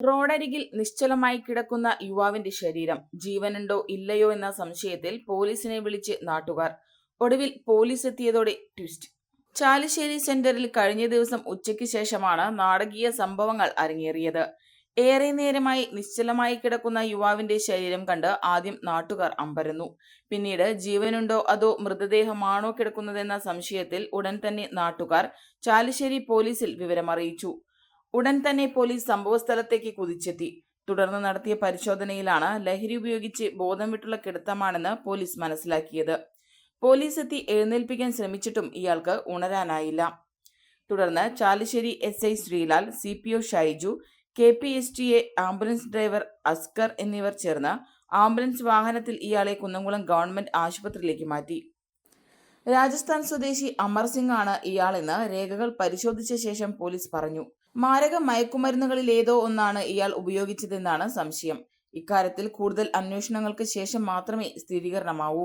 റോഡരികിൽ നിശ്ചലമായി കിടക്കുന്ന യുവാവിന്റെ ശരീരം ജീവനുണ്ടോ ഇല്ലയോ എന്ന സംശയത്തിൽ പോലീസിനെ വിളിച്ച് നാട്ടുകാർ. ഒടുവിൽ പോലീസ് എത്തിയതോടെ ട്വിസ്റ്റ്. ചാലിശ്ശേരി സെന്ററിൽ കഴിഞ്ഞ ദിവസം ഉച്ചയ്ക്ക് ശേഷമാണ് നാടകീയ സംഭവങ്ങൾ അരങ്ങേറിയത്. ഏറെ നേരമായി നിശ്ചലമായി കിടക്കുന്ന യുവാവിന്റെ ശരീരം കണ്ട് ആദ്യം നാട്ടുകാർ അമ്പരന്നു. പിന്നീട് ജീവനുണ്ടോ അതോ മൃതദേഹമാണോ കിടക്കുന്നതെന്ന സംശയത്തിൽ ഉടൻ തന്നെ നാട്ടുകാർ ചാലിശ്ശേരി പോലീസിൽ വിവരമറിയിച്ചു. ഉടൻ തന്നെ പോലീസ് സംഭവസ്ഥലത്തേക്ക് കുതിച്ചെത്തി. തുടർന്ന് നടത്തിയ പരിശോധനയിലാണ് ലഹരി ഉപയോഗിച്ച് ബോധം വിട്ടുള്ള കിടത്തമാണെന്ന് പോലീസ് മനസ്സിലാക്കിയത്. പോലീസ് എത്തി എഴുന്നേൽപ്പിക്കാൻ ശ്രമിച്ചിട്ടും ഇയാൾക്ക് ഉണരാനായില്ല. തുടർന്ന് Chalissery S I Sreelal C P O Shaiju K P S T A ambulance driver Askar എന്നിവർ ചേർന്ന് ആംബുലൻസ് വാഹനത്തിൽ ഇയാളെ കുന്നംകുളം ഗവൺമെന്റ് ആശുപത്രിയിലേക്ക് മാറ്റി. രാജസ്ഥാൻ സ്വദേശി അമർ സിംഗ് ആണ് ഇയാളെന്ന് രേഖകൾ പരിശോധിച്ച ശേഷം പോലീസ് പറഞ്ഞു. മാരക മയക്കുമരുന്നുകളിലേതോ ഒന്നാണ് ഇയാൾ ഉപയോഗിച്ചതെന്നാണ് സംശയം. ഇക്കാര്യത്തിൽ കൂടുതൽ അന്വേഷണങ്ങൾക്ക് ശേഷം മാത്രമേ സ്ഥിരീകരണമാവൂ.